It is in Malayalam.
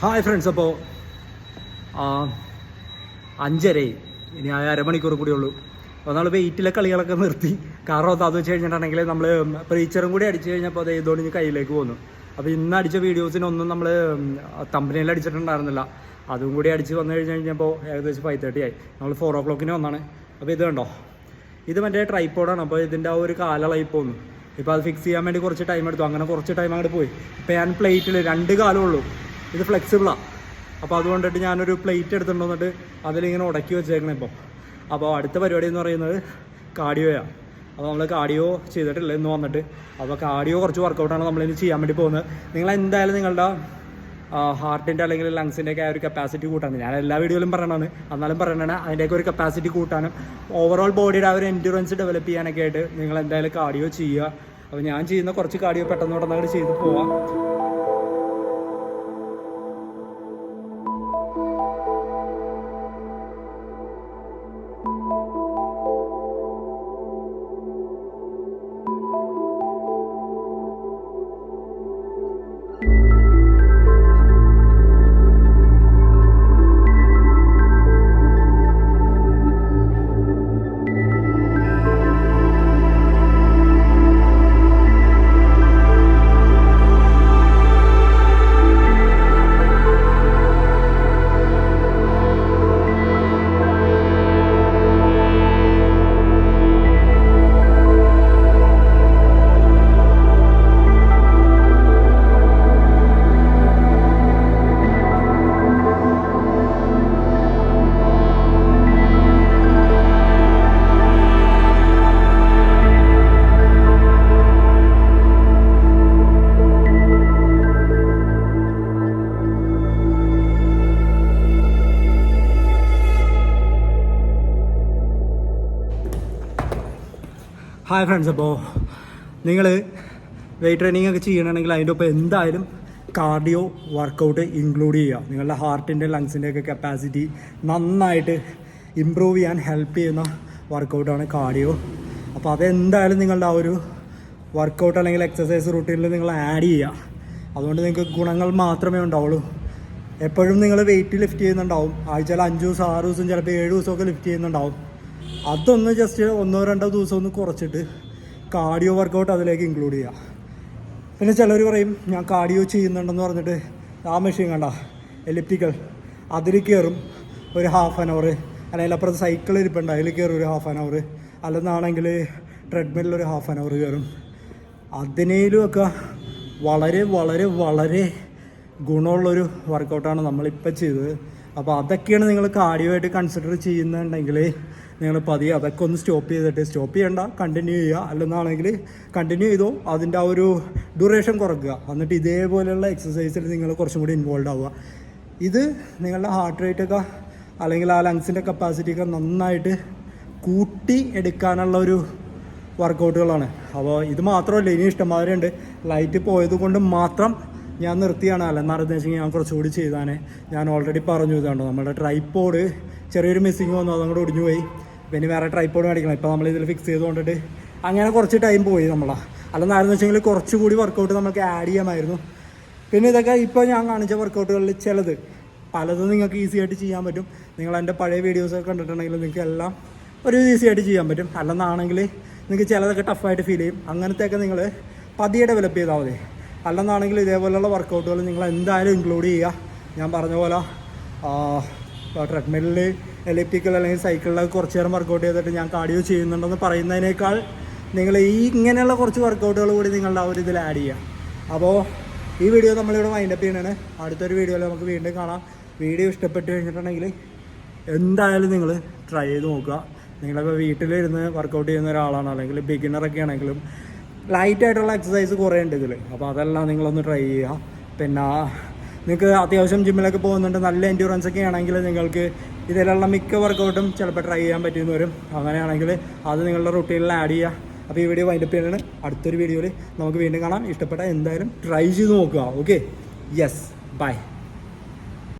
ഹായ് ഫ്രണ്ട്സ് അപ്പോൾ അഞ്ചരയായി ഇനി ആ അരമണിക്കൂർ കൂടി ഉള്ളൂ. അപ്പോൾ നമ്മൾ വെയിറ്റിലെ കളികളൊക്കെ നിർത്തി. കാരണം അത് വെച്ച് കഴിഞ്ഞിട്ടുണ്ടെങ്കിൽ നമ്മൾ പ്രീച്ചറും കൂടി അടിച്ചു കഴിഞ്ഞപ്പോൾ അത് ഏതോ ഇനി കയ്യിലേക്ക് പോന്നു. അപ്പോൾ ഇന്ന് അടിച്ച വീഡിയോസിനൊന്നും നമ്മൾ തമ്പനിയിൽ അടിച്ചിട്ടുണ്ടായിരുന്നില്ല. അതും കൂടി അടിച്ച് വന്നു കഴിഞ്ഞ് കഴിഞ്ഞപ്പോൾ ഏകദേശം ഫൈവ് തേർട്ടി ആയി. നമ്മൾ ഫോർ ഓ ക്ലോക്കിന് വന്നാണ്. അപ്പോൾ ഇത് കണ്ടോ? ഇത് മറ്റേ ട്രൈപ്പോഡാണ് അപ്പോൾ ഇതിന്റെ ആ ഒരു കാലളായി പോന്നു. ഇപ്പോൾ അത് ഫിക്സ് ചെയ്യാൻ വേണ്ടി കുറച്ച് ടൈം എടുത്തു. അങ്ങനെ കുറച്ച് ടൈം അങ്ങോട്ട് പോയി. ഇപ്പോൾ ഞാൻ പ്ലേറ്റിൽ രണ്ട് കാലമേ ഉള്ളൂ. ഇത് ഫ്ലെക്സിബിളാണ് അപ്പോൾ അതുകൊണ്ടിട്ട് ഞാനൊരു പ്ലേറ്റ് എടുത്തിട്ട് വന്നിട്ട് അതിലിങ്ങനെ ഉടക്കി വെച്ചേക്കണം ഇപ്പോൾ അപ്പോൾ അടുത്ത പരിപാടി എന്ന് പറയുന്നത് കാർഡിയോയാണ് അപ്പോൾ നമ്മൾ കാർഡിയോ ചെയ്തിട്ടില്ല ഇന്ന് വന്നിട്ട്. അപ്പോൾ കാർഡിയോ കുറച്ച് വർക്കൗട്ടാണ് നമ്മളിനി ചെയ്യാൻ വേണ്ടി പോകുന്നത്. നിങ്ങൾ എന്തായാലും നിങ്ങളുടെ ഹാർട്ടിന്റെ അല്ലെങ്കിൽ ലങ്സിന്റെ ഒക്കെ ആ ഒരു കപ്പാസിറ്റി കൂട്ടാണ്. ഞാൻ എല്ലാ വീഡിയോയിലും പറയണതാണ്. എന്നാലും പറയണതാണ്. അതിന്റെയൊക്കെ ഒരു കപ്പാസിറ്റി കൂട്ടാനും ഓവറോൾ ബോഡിയുടെ ആ ഒരു എൻഡ്യൂറൻസ് ഡെവലപ്പ് ചെയ്യാനൊക്കെ ആയിട്ട് നിങ്ങൾ എന്തായാലും കാർഡിയോ ചെയ്യുക. അപ്പോൾ ഞാൻ ചെയ്യുന്ന കുറച്ച് കാർഡിയോ പെട്ടെന്ന് പെട്ടെന്ന് ചെയ്ത് പോവാം. ഹായ് ഫ്രണ്ട്സ് അപ്പോൾ നിങ്ങൾ വെയിറ്റ് ട്രെയിനിങ് ഒക്കെ ചെയ്യണമെങ്കിൽ അതിന്റെ ഒപ്പം എന്തായാലും കാർഡിയോ വർക്കൗട്ട് ഇൻക്ലൂഡ് ചെയ്യുക. നിങ്ങളുടെ ഹാർട്ടിന്റെ ലങ്സിന്റെ ഒക്കെ കപ്പാസിറ്റി നന്നായിട്ട് ഇമ്പ്രൂവ് ചെയ്യാൻ ഹെൽപ്പ് ചെയ്യുന്ന വർക്കൗട്ടാണ് കാർഡിയോ അപ്പോൾ അതെന്തായാലും നിങ്ങളുടെ ആ ഒരു വർക്കൗട്ട് അല്ലെങ്കിൽ എക്സസൈസ് റൂട്ടീനിൽ നിങ്ങൾ ആഡ് ചെയ്യുക. അതുകൊണ്ട് നിങ്ങൾക്ക് ഗുണങ്ങൾ മാത്രമേ ഉണ്ടാവുള്ളൂ. എപ്പോഴും നിങ്ങൾ വെയിറ്റ് ലിഫ്റ്റ് ചെയ്യുന്നുണ്ടാവും. ആഴ്ചയിൽ അഞ്ച് ദിവസം ആറ് ദിവസം ചിലപ്പോൾ ഏഴ് ദിവസമൊക്കെ ലിഫ്റ്റ് ചെയ്യുന്നുണ്ടാവും. അതൊന്ന് ജസ്റ്റ് ഒന്നോ രണ്ടോ ദിവസം ഒന്ന് കുറച്ചിട്ട് കാർഡിയോ വർക്കൗട്ട് അതിലേക്ക് ഇൻക്ലൂഡ് ചെയ്യുക പിന്നെ ചിലർ പറയും ഞാൻ കാർഡിയോ ചെയ്യുന്നുണ്ടെന്ന് പറഞ്ഞിട്ട് ആ മെഷീൻ കണ്ട എലിപ്റ്റിക്കൽ അതിൽ കയറും ഒരു ഹാഫ് ആൻ അവർ അല്ലെങ്കിൽ അപ്പുറത്ത് സൈക്കിൾ ഇരിപ്പുണ്ട് അതിൽ കയറും ഒരു ഹാഫ് ആൻ അവർ അല്ലെന്നാണെങ്കിൽ ട്രെഡ്മില്ലിൽ ഒരു ഹാഫ് ആൻ അവർ കയറും അതിനേലുമൊക്കെ വളരെ വളരെ വളരെ ഗുണമുള്ളൊരു വർക്കൗട്ടാണ് നമ്മളിപ്പോൾ ചെയ്തത്. അപ്പോൾ അതൊക്കെയാണ് നിങ്ങൾ കാർഡിയോ ആയിട്ട് കൺസിഡർ ചെയ്യുന്നുണ്ടെങ്കിൽ നിങ്ങൾ പതിയെ അതൊക്കെ ഒന്ന് സ്റ്റോപ്പ് ചെയ്തിട്ട് സ്റ്റോപ്പ് ചെയ്യണ്ട കണ്ടിന്യൂ ചെയ്യുക. അല്ലെന്നാണെങ്കിൽ കണ്ടിന്യൂ ചെയ്തോ അതിന്റെ ആ ഒരു ഡ്യൂറേഷൻ കുറയ്ക്കുക എന്നിട്ട് ഇതേപോലെയുള്ള എക്സസൈസിൽ നിങ്ങൾ കുറച്ചും കൂടി ഇൻവോൾവ് ആവുക. ഇത് നിങ്ങളുടെ ഹാർട്ട് റേറ്റ് ഒക്കെ അല്ലെങ്കിൽ ആ ലങ്സിന്റെ കപ്പാസിറ്റി ഒക്കെ നന്നായിട്ട് കൂട്ടി എടുക്കാനുള്ള ഒരു വർക്കൗട്ടുകളാണ് അപ്പോൾ ഇത് മാത്രമല്ല ഇനി ഇഷ്ടംമാരുണ്ട് ലൈറ്റ് പോയത് കൊണ്ട് മാത്രം ഞാൻ നിർത്തിയാണ്. അല്ലെന്നാണെന്ന് വെച്ചെങ്കിൽ ഞാൻ കുറച്ചുകൂടി ചെയ്താനേ ഞാൻ ഓൾറെഡി പറഞ്ഞു ഇതാണ്ടോ നമ്മുടെ ട്രൈപ്പോഡ് ചെറിയൊരു മിസ്സിങ് വന്നു അതങ്ങോട്ട് ഒടിഞ്ഞു പോയി പിന്നെ വേറെ ട്രൈപ്പോഡ് മേടിക്കണം. ഇപ്പോൾ നമ്മൾ ഇതിൽ ഫിക്സ് ചെയ്ത് കൊണ്ടിട്ട് അങ്ങനെ കുറച്ച് ടൈം പോയി നമ്മളാ. അല്ലെന്നായിരുന്നു വെച്ചെങ്കിൽ കുറച്ചുകൂടി വർക്കൗട്ട് നമുക്ക് ആഡ് ചെയ്യാമായിരുന്നു. പിന്നെ ഇതൊക്കെ ഇപ്പോൾ ഞാൻ കാണിച്ച വർക്കൗട്ടുകളിൽ ചിലത്. പലതും നിങ്ങൾക്ക് ഈസി ആയിട്ട് ചെയ്യാൻ പറ്റും. നിങ്ങൾ എന്റെ പഴയ വീഡിയോസൊക്കെ കണ്ടിട്ടുണ്ടെങ്കിൽ നിങ്ങൾക്ക് എല്ലാം ഒരു ഈസി ആയിട്ട് ചെയ്യാൻ പറ്റും. അല്ലെന്നാണെങ്കിൽ നിങ്ങൾക്ക് ചിലതൊക്കെ ടഫായിട്ട് ഫീൽ ചെയ്യും. അങ്ങനത്തെയൊക്കെ നിങ്ങൾ പതിയെ ഡെവലപ്പ് ചെയ്താൽ മതി. അല്ലെന്നാണെങ്കിൽ ഇതേപോലെയുള്ള വർക്കൗട്ടുകൾ നിങ്ങൾ എന്തായാലും ഇൻക്ലൂഡ് ചെയ്യുക. ഞാൻ പറഞ്ഞ പോലെ ട്രെഡ്മില്ലിൽ എലിപ്റ്റിക്കൽ അല്ലെങ്കിൽ സൈക്കിളിലൊക്കെ കുറച്ച് നേരം വർക്കൗട്ട് ചെയ്തിട്ട് ഞാൻ കാർഡിയോ ചെയ്യുന്നുണ്ടെന്ന് പറയുന്നതിനേക്കാൾ നിങ്ങൾ ഈ ഇങ്ങനെയുള്ള കുറച്ച് വർക്കൗട്ടുകൾ കൂടി നിങ്ങളുടെ ആ ഒരു ഇതിൽ ആഡ് ചെയ്യാം. അപ്പോൾ ഈ വീഡിയോ നമ്മളിവിടെ വൈൻഡപ്പ് ചെയ്യണതാണ് അടുത്തൊരു വീഡിയോയിൽ നമുക്ക് വീണ്ടും കാണാം. വീഡിയോ ഇഷ്ടപ്പെട്ട് കഴിഞ്ഞിട്ടുണ്ടെങ്കിൽ എന്തായാലും നിങ്ങൾ ട്രൈ ചെയ്ത് നോക്കുക. നിങ്ങളിപ്പോൾ വീട്ടിലിരുന്ന് വർക്കൗട്ട് ചെയ്യുന്ന ഒരാളാണ് അല്ലെങ്കിൽ ബിഗിനറൊക്കെ ആണെങ്കിലും ലൈറ്റ് ആയിട്ടുള്ള എക്സസൈസ് കുറേ ഉണ്ട് ഇതിൽ അപ്പോൾ അതെല്ലാം നിങ്ങളൊന്ന് ട്രൈ ചെയ്യുക. പിന്നെ നിങ്ങൾക്ക് അത്യാവശ്യം ജിമ്മിലൊക്കെ പോകുന്നുണ്ട്. നല്ല എൻഡ്യൂറൻസ് ഒക്കെ ആണെങ്കിൽ നിങ്ങൾക്ക് ഇതിലുള്ള മിക്ക വർക്കൗട്ടും ചിലപ്പോൾ ട്രൈ ചെയ്യാൻ പറ്റിയെന്ന് വരും. അങ്ങനെയാണെങ്കിൽ അത് നിങ്ങളുടെ റുട്ടീനിൽ ആഡ് ചെയ്യുക അപ്പോൾ ഈ വീഡിയോ വൈൻഡപ്പ് ചെയ്യണതാണ് അടുത്തൊരു വീഡിയോയിൽ നമുക്ക് വീണ്ടും കാണാം. ഇഷ്ടപ്പെട്ട എന്തായാലും ട്രൈ ചെയ്ത് നോക്കുക. Okay yes by